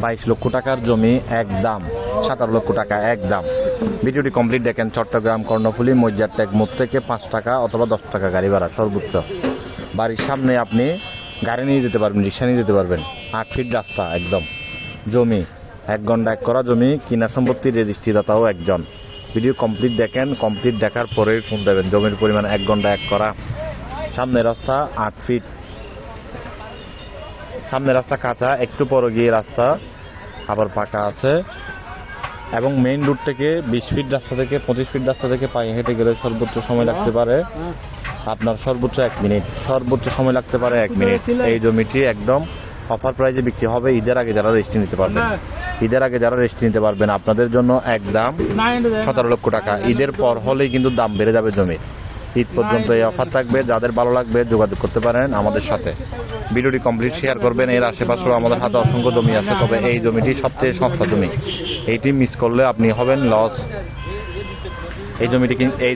বাইশ লক্ষ টাকার জমি, এক দাম। সাতারো লক্ষ টাকা, এক দাম। ভিডিওটি কমপ্লিট দেখেন চট্টগ্রাম, কর্ণফুলী, মজ্জার ট্যাগ মোড় থেকে পাঁচ টাকা অথবা দশ টাকা গাড়ি ভাড়া, সর্বোচ্চ। বাড়ির সামনে আপনি গাড়ি নিয়ে যেতে পারবেন, রিক্সা নিয়ে যেতে পারবেন। আট ফিট রাস্তা একদম। জমি, এক ঘণ্টা এক করা জমি, কিনা সম্পত্তির রেজিস্ট্রিদাতাও একজন। ভিডিও কমপ্লিট দেখেন, কমপ্লিট দেখার পরেই ফোন দেবেন জমির পরিমাণ এক ঘণ্টা এক করা। সামনে রাস্তা, আট ফিট। সামনে রাস্তা কাঁচা একটু পরে গিয়ে রাস্তা আবার পাকা আছে। এবং মেইন রুট থেকে বিশ ফিট রাস্তা থেকে পঁচিশ ফিট রাস্তা থেকে পায়ে হেঁটে গেলে সর্বোচ্চ সময় লাগতে পারে। আপনার সর্বোচ্চ এক মিনিট সর্বোচ্চ সময় লাগতে পারে এক মিনিট এই জমিটি একদম অফার প্রাইজে বিক্রি হবে। ঈদের আগে যারা রেস্ট নিতে পারবেন। ঈদের আগে যারা রেস্ট নিতে পারবেন আপনাদের জন্য এক দাম সতেরো লক্ষ টাকা। ঈদের পর হলেই কিন্তু দাম বেড়ে যাবে জমির। ঈদ পর্যন্ত এই অফার থাকবে যাদের ভালো লাগবে যোগাযোগ করতে পারেন আমাদের সাথে। ভিডিওটি কমপ্লিট শেয়ার করবেন। এর আশেপাশেও আমাদের হাতে অসংখ্য জমি আছে তবে এই জমিটি সবচেয়ে সস্তা জমি। এইটি মিস করলে আপনি হবেন লস। এই জমিটি কিন্তু এই